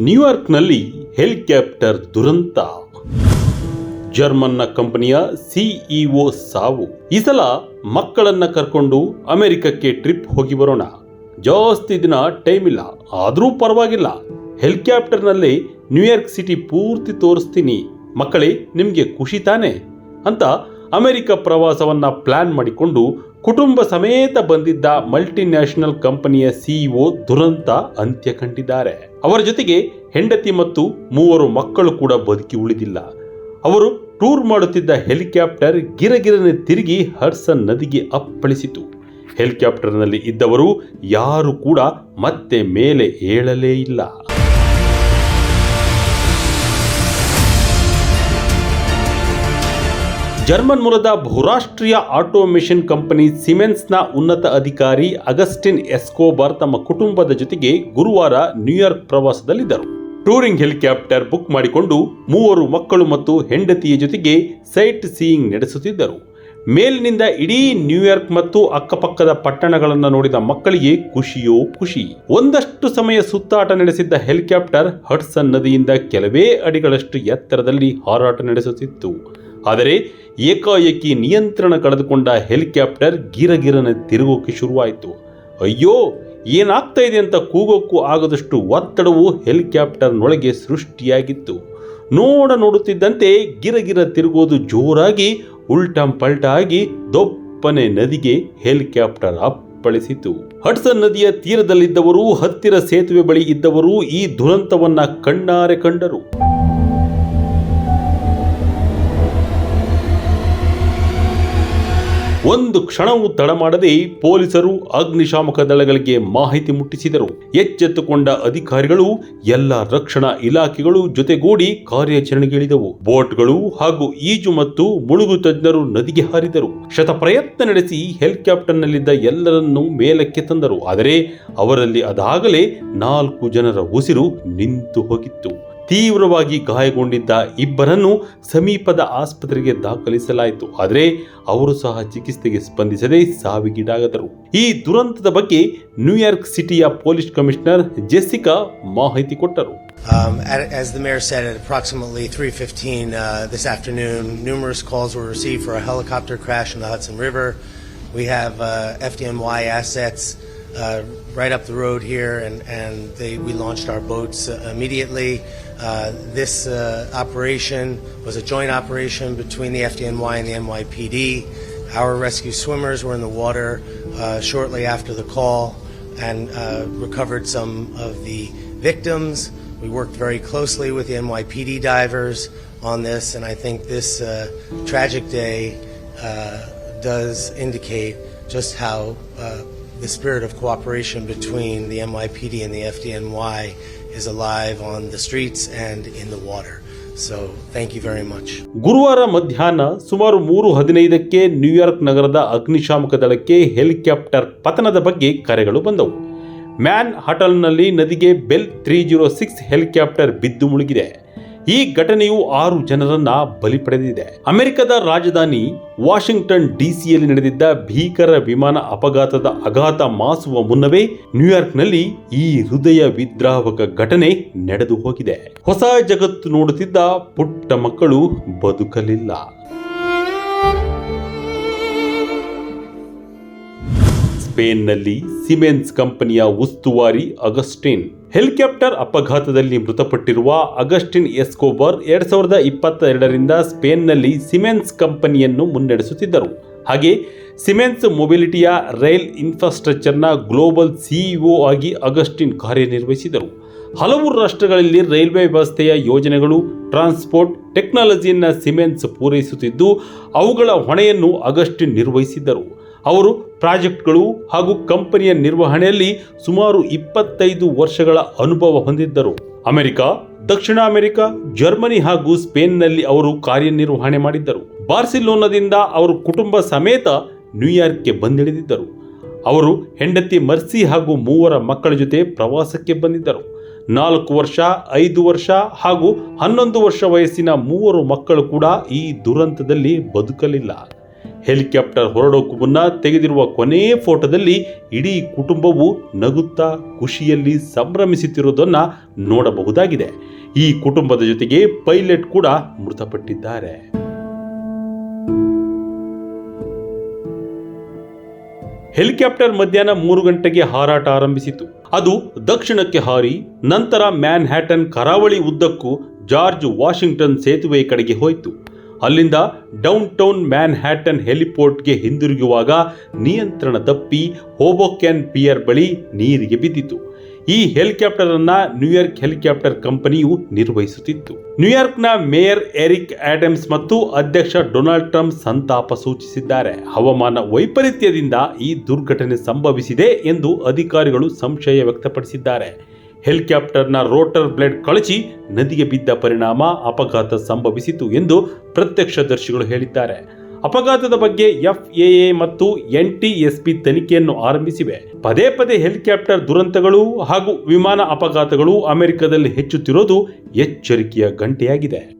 ನ್ಯೂಯಾರ್ಕ್ನಲ್ಲಿ helicopter ದುರಂತ. ಜರ್ಮನ್ನ ಕಂಪನಿಯ CEO ಸಾವು. ಈ ಸಲ ಮಕ್ಕಳನ್ನ ಕರ್ಕೊಂಡು ಅಮೆರಿಕಕ್ಕೆ ಟ್ರಿಪ್ ಹೋಗಿ ಬರೋಣ. ಜಾಸ್ತಿ ದಿನ ಟೈಮ್ ಇಲ್ಲ, ಆದರೂ ಪರವಾಗಿಲ್ಲ. ಹೆಲಿಕಾಪ್ಟರ್ನಲ್ಲಿ ನ್ಯೂಯಾರ್ಕ್ ಸಿಟಿ ಪೂರ್ತಿ ತೋರಿಸ್ತೀನಿ. ಮಕ್ಕಳೇ, ನಿಮಗೆ ಖುಷಿ ತಾನೆ? ಅಂತ ಅಮೆರಿಕ ಪ್ರವಾಸವನ್ನ ಪ್ಲಾನ್ ಮಾಡಿಕೊಂಡು ಕುಟುಂಬ ಸಮೇತ ಬಂದಿದ್ದ ಮಲ್ಟಿನ್ಯಾಷನಲ್ ಕಂಪನಿಯ ಸಿಇಒ ದುರಂತ ಅಂತ್ಯ ಕಂಡಿದ್ದಾರೆ. ಅವರ ಜೊತೆಗೆ ಹೆಂಡತಿ ಮತ್ತು ಮೂವರು ಮಕ್ಕಳು ಕೂಡ ಬದುಕಿ ಉಳಿದಿಲ್ಲ. ಅವರು ಟೂರ್ ಮಾಡುತ್ತಿದ್ದ ಹೆಲಿಕಾಪ್ಟರ್ ಗಿರಗಿರನೆ ತಿರುಗಿ ಹರ್ಸನ್ ನದಿಗೆ ಅಪ್ಪಳಿಸಿತು. ಹೆಲಿಕಾಪ್ಟರ್ನಲ್ಲಿ ಇದ್ದವರು ಯಾರು ಕೂಡ ಮತ್ತೆ ಮೇಲೆ ಏಳಲೇ ಇಲ್ಲ. ಜರ್ಮನ್ ಮೂಲದ ಬಹುರಾಷ್ಟ್ರೀಯ ಆಟೋಮೇಷನ್ ಕಂಪನಿ ಸಿಮೆನ್ಸ್ನ ಉನ್ನತ ಅಧಿಕಾರಿ ಅಗಸ್ಟಿನ್ ಎಸ್ಕೋಬಾರ್ ತಮ್ಮ ಕುಟುಂಬದ ಜೊತೆಗೆ ಗುರುವಾರ ನ್ಯೂಯಾರ್ಕ್ ಪ್ರವಾಸದಲ್ಲಿದ್ದರು. ಟೂರಿಂಗ್ ಹೆಲಿಕಾಪ್ಟರ್ ಬುಕ್ ಮಾಡಿಕೊಂಡು ಮೂವರು ಮಕ್ಕಳು ಮತ್ತು ಹೆಂಡತಿಯ ಜೊತೆಗೆ ಸೈಟ್ ಸೀಯಿಂಗ್ ನಡೆಸುತ್ತಿದ್ದರು. ಮೇಲಿನಿಂದ ಇಡೀ ನ್ಯೂಯಾರ್ಕ್ ಮತ್ತು ಅಕ್ಕಪಕ್ಕದ ಪಟ್ಟಣಗಳನ್ನು ನೋಡಿದ ಮಕ್ಕಳಿಗೆ ಖುಷಿಯೋ ಖುಷಿ. ಒಂದಷ್ಟು ಸಮಯ ಸುತ್ತಾಟ ನಡೆಸಿದ್ದ ಹೆಲಿಕಾಪ್ಟರ್ ಹಟ್ಸನ್ ನದಿಯಿಂದ ಕೆಲವೇ ಅಡಿಗಳಷ್ಟು ಎತ್ತರದಲ್ಲಿ ಹಾರಾಟ ನಡೆಸುತ್ತಿತ್ತು. ಆದರೆ ಏಕಾಏಕಿ ನಿಯಂತ್ರಣ ಕಳೆದುಕೊಂಡ ಹೆಲಿಕಾಪ್ಟರ್ ಗಿರಗಿರನೆ ತಿರುಗೋಕೆ ಶುರುವಾಯಿತು. ಅಯ್ಯೋ, ಏನಾಗ್ತಾ ಇದೆ ಅಂತ ಕೂಗೋಕ್ಕೂ ಆಗದಷ್ಟು ಒತ್ತಡವು ಹೆಲಿಕಾಪ್ಟರ್ನೊಳಗೆ ಸೃಷ್ಟಿಯಾಗಿತ್ತು. ನೋಡ ನೋಡುತ್ತಿದ್ದಂತೆ ಗಿರಗಿರ ತಿರುಗೋದು ಜೋರಾಗಿ, ಉಲ್ಟಂ ಪಲ್ಟ ಆಗಿ ದೊಪ್ಪನೆ ನದಿಗೆ ಹೆಲಿಕಾಪ್ಟರ್ ಅಪ್ಪಳಿಸಿತು. ಹಡ್ಸನ್ ನದಿಯ ತೀರದಲ್ಲಿದ್ದವರು, ಹತ್ತಿರ ಸೇತುವೆ ಬಳಿ ಇದ್ದವರು ಈ ದುರಂತವನ್ನ ಕಣ್ಣಾರೆ ಕಂಡರು. ಒಂದು ಕ್ಷಣವೂ ತಡ ಮಾಡದೆ ಪೊಲೀಸರು ಅಗ್ನಿಶಾಮಕ ದಳಗಳಿಗೆ ಮಾಹಿತಿ ಮುಟ್ಟಿಸಿದರು. ಎಚ್ಚೆತ್ತುಕೊಂಡ ಅಧಿಕಾರಿಗಳು, ಎಲ್ಲ ರಕ್ಷಣಾ ಇಲಾಖೆಗಳು ಜೊತೆಗೂಡಿ ಕಾರ್ಯಾಚರಣೆಗಿಳಿದವು ಬೋಟ್ಗಳು ಹಾಗೂ ಈಜು ಮತ್ತು ಮುಳುಗು ತಜ್ಞರು ನದಿಗೆ ಹಾರಿದರು. ಶತ ಪ್ರಯತ್ನ ನಡೆಸಿ ಹೆಲಿಕಾಪ್ಟರ್ನಲ್ಲಿದ್ದ ಎಲ್ಲರನ್ನೂ ಮೇಲಕ್ಕೆ ತಂದರು. ಆದರೆ ಅವರಲ್ಲಿ ಅದಾಗಲೇ ನಾಲ್ಕು ಜನರ ಉಸಿರು ನಿಂತು ಹೋಗಿತ್ತು. ತೀವ್ರವಾಗಿ ಗಾಯಗೊಂಡಿದ್ದ ಇಬ್ಬರನ್ನು ಸಮೀಪದ ಆಸ್ಪತ್ರೆಗೆ ದಾಖಲಿಸಲಾಯಿತು ಆದರೆ ಅವರು ಸಹ ಚಿಕಿತ್ಸೆಗೆ ಸ್ಪಂದಿಸದೆ ಸಾವಿಗೀಡಾಗದರು ಈ ದುರಂತದ ಬಗ್ಗೆ ನ್ಯೂಯಾರ್ಕ್ ಸಿಟಿಯ ಪೊಲೀಸ್ ಕಮಿಷನರ್ ಜೆಸಿಕಾ ಮಾಹಿತಿ ಕೊಟ್ಟರು Um, at, as the mayor said, at approximately 3:15 uh, this afternoon, numerous calls were received for a helicopter crash in the Hudson River. We have uh, FDNY assets uh, right up the road here, and, and they, we launched our boats uh, immediately. Uh, this uh, operation was a joint operation between the FDNY and the NYPD. Our rescue swimmers were in the water uh, shortly after the call and uh, recovered some of the victims. We worked very closely with the NYPD divers on this, and I think this tragic day does indicate just how uh, the spirit of cooperation between the NYPD and the FDNY is alive on the streets and in the water. So, thank you very much. ಗುರುವಾರ ಮಧ್ಯಾಹ್ನ ಸುಮಾರು ಮೂರು ಹದಿನೈದಕ್ಕೆ New York ನಗರದ ಅಗ್ನಿಶಾಮಕ ದಳಕ್ಕೆ helicopter ಪತನದ ಬಗ್ಗೆ ಕರೆಗಳು ಬಂದವು ಮ್ಯಾನ್ ಹಟಲ್ನಲ್ಲಿ ನದಿಗೆ Bell three zero six helicopter ಬಿದ್ದು ಮುಳುಗಿದೆ ಈ ಘಟನೆಯು ಆರು ಜನರನ್ನ ಬಲಿ ಪಡೆದಿದೆ. ಅಮೆರಿಕದ ರಾಜಧಾನಿ ವಾಷಿಂಗ್ಟನ್ ಡಿಸಿಯಲ್ಲಿ ನಡೆದಿದ್ದ ಭೀಕರ ವಿಮಾನ ಅಪಘಾತದ ಅಘಾತ ಮಾಸುವ ಮುನ್ನವೇ ನ್ಯೂಯಾರ್ಕ್ನಲ್ಲಿ ಈ ಹೃದಯ ವಿದ್ರಾವಕ ಘಟನೆ ನಡೆದು ಹೋಗಿದೆ. ಹೊಸ ಜಗತ್ತು ನೋಡುತ್ತಿದ್ದ ಪುಟ್ಟ ಮಕ್ಕಳು ಬದುಕಲಿಲ್ಲ. ಸ್ಪೇನ್ನಲ್ಲಿ ಸಿಮೆನ್ಸ್ ಕಂಪನಿಯ ಉಸ್ತುವಾರಿ ಅಗಸ್ಟಿನ್ ಹೆಲಿಕಾಪ್ಟರ್ ಅಪಘಾತದಲ್ಲಿ ಮೃತಪಟ್ಟಿರುವ ಅಗಸ್ಟಿನ್ ಎಸ್ಕೋಬರ್ ಎರಡ್ ಸಾವಿರದ ಇಪ್ಪತ್ತೆರಡರಿಂದ ಸ್ಪೇನ್ನಲ್ಲಿ ಸಿಮೆನ್ಸ್ ಕಂಪನಿಯನ್ನು ಮುನ್ನಡೆಸುತ್ತಿದ್ದರು. ಹಾಗೆ ಸಿಮೆನ್ಸ್ ಮೊಬಿಲಿಟಿಯ ರೈಲ್ ಇನ್ಫ್ರಾಸ್ಟ್ರಕ್ಚರ್ನ ಗ್ಲೋಬಲ್ ಸಿಇಒ ಆಗಿ ಅಗಸ್ಟಿನ್ ಕಾರ್ಯನಿರ್ವಹಿಸಿದರು. ಹಲವು ರಾಷ್ಟ್ರಗಳಲ್ಲಿ ರೈಲ್ವೆ ವ್ಯವಸ್ಥೆಯ ಯೋಜನೆಗಳು, ಟ್ರಾನ್ಸ್ಪೋರ್ಟ್, ಟೆಕ್ನಾಲಜಿಯನ್ನು ಸಿಮೆನ್ಸ್ ಪೂರೈಸುತ್ತಿದ್ದು, ಅವುಗಳ ಹೊಣೆಯನ್ನು ಅಗಸ್ಟಿನ್ ನಿರ್ವಹಿಸಿದ್ದರು. ಅವರು ಪ್ರಾಜೆಕ್ಟ್ಗಳು ಹಾಗೂ ಕಂಪನಿಯ ನಿರ್ವಹಣೆಯಲ್ಲಿ ಸುಮಾರು ಇಪ್ಪತ್ತೈದು ವರ್ಷಗಳ ಅನುಭವ ಹೊಂದಿದ್ದರು. ಅಮೆರಿಕ, ದಕ್ಷಿಣ ಅಮೆರಿಕ, ಜರ್ಮನಿ ಹಾಗೂ ಸ್ಪೇನ್ನಲ್ಲಿ ಅವರು ಕಾರ್ಯನಿರ್ವಹಣೆ ಮಾಡಿದ್ದರು. ಬಾರ್ಸಿಲೋನಾದಿಂದ ಅವರು ಕುಟುಂಬ ಸಮೇತ ನ್ಯೂಯಾರ್ಕ್ಗೆ ಬಂದಿಳಿದಿದ್ದರು. ಅವರು ಹೆಂಡತಿ ಮರ್ಸಿ ಹಾಗೂ ಮೂವರ ಮಕ್ಕಳ ಜೊತೆ ಪ್ರವಾಸಕ್ಕೆ ಬಂದಿದ್ದರು. ನಾಲ್ಕು ವರ್ಷ, ಐದು ವರ್ಷ ಹಾಗೂ ಹನ್ನೊಂದು ವರ್ಷ ವಯಸ್ಸಿನ ಮೂವರು ಮಕ್ಕಳು ಕೂಡ ಈ ದುರಂತದಲ್ಲಿ ಬದುಕಲಿಲ್ಲ. ಹೆಲಿಕಾಪ್ಟರ್ ಹೊರಡೋಕ್ಕೂ ಮುನ್ನ ತೆಗೆದಿರುವ ಕೊನೆ ಫೋಟೋದಲ್ಲಿ ಇಡೀ ಕುಟುಂಬವು ನಗುತ್ತಾ ಖುಷಿಯಲ್ಲಿ ಸಂಭ್ರಮಿಸುತ್ತಿರುವುದನ್ನು ನೋಡಬಹುದಾಗಿದೆ. ಈ ಕುಟುಂಬದ ಜೊತೆಗೆ ಪೈಲಟ್ ಕೂಡ ಮೃತಪಟ್ಟಿದ್ದಾರೆ. ಹೆಲಿಕಾಪ್ಟರ್ ಮಧ್ಯಾಹ್ನ ಮೂರು ಗಂಟೆಗೆ ಹಾರಾಟ ಆರಂಭಿಸಿತು. ಅದು ದಕ್ಷಿಣಕ್ಕೆ ಹಾರಿ, ನಂತರ ಮ್ಯಾನ್ಹ್ಯಾಟನ್ ಕರಾವಳಿ ಉದ್ದಕ್ಕೂ ಜಾರ್ಜ್ ವಾಷಿಂಗ್ಟನ್ ಸೇತುವೆ ಕಡೆಗೆ ಹೋಯಿತು. ಅಲ್ಲಿಂದ ಡೌನ್ ಟೌನ್ ಮ್ಯಾನ್ ಹ್ಯಾಟನ್ ಹೆಲಿಪೋರ್ಟ್ಗೆ ಹಿಂದಿರುಗುವಾಗ ನಿಯಂತ್ರಣ ತಪ್ಪಿ ಹೋಬೋಕ್ಯಾನ್ ಪಿಯರ್ ಬಳಿ ನೀರಿಗೆ ಬಿದ್ದಿತು. ಈ ಹೆಲಿಕಾಪ್ಟರ್ ಅನ್ನ ನ್ಯೂಯಾರ್ಕ್ ಹೆಲಿಕಾಪ್ಟರ್ ಕಂಪನಿಯು ನಿರ್ವಹಿಸುತ್ತಿತ್ತು. ನ್ಯೂಯಾರ್ಕ್ನ ಮೇಯರ್ ಎರಿಕ್ ಆಡಮ್ಸ್ ಮತ್ತು ಅಧ್ಯಕ್ಷ ಡೊನಾಲ್ಡ್ ಟ್ರಂಪ್ ಸಂತಾಪ ಸೂಚಿಸಿದ್ದಾರೆ. ಹವಾಮಾನ ವೈಪರೀತ್ಯದಿಂದ ಈ ದುರ್ಘಟನೆ ಸಂಭವಿಸಿದೆ ಎಂದು ಅಧಿಕಾರಿಗಳು ಸಂಶಯ ವ್ಯಕ್ತಪಡಿಸಿದ್ದಾರೆ. ಹೆಲಿಕಾಪ್ಟರ್ನ ರೋಟರ್ ಬ್ಲೇಡ್ ಕಳಚಿ ನದಿಗೆ ಬಿದ್ದ ಪರಿಣಾಮ ಅಪಘಾತ ಸಂಭವಿಸಿತು ಎಂದು ಪ್ರತ್ಯಕ್ಷದರ್ಶಿಗಳು ಹೇಳಿದ್ದಾರೆ. ಅಪಘಾತದ ಬಗ್ಗೆ ಎಫ್ಎಎ ಮತ್ತು ಎನ್ಟಿಎಸ್ಪಿ ತನಿಖೆಯನ್ನು ಆರಂಭಿಸಿವೆ. ಪದೇ ಪದೇ ಹೆಲಿಕಾಪ್ಟರ್ ದುರಂತಗಳು ಹಾಗೂ ವಿಮಾನ ಅಪಘಾತಗಳು ಅಮೆರಿಕದಲ್ಲಿ ಹೆಚ್ಚುತ್ತಿರುವುದು ಎಚ್ಚರಿಕೆಯ ಗಂಟೆಯಾಗಿದೆ.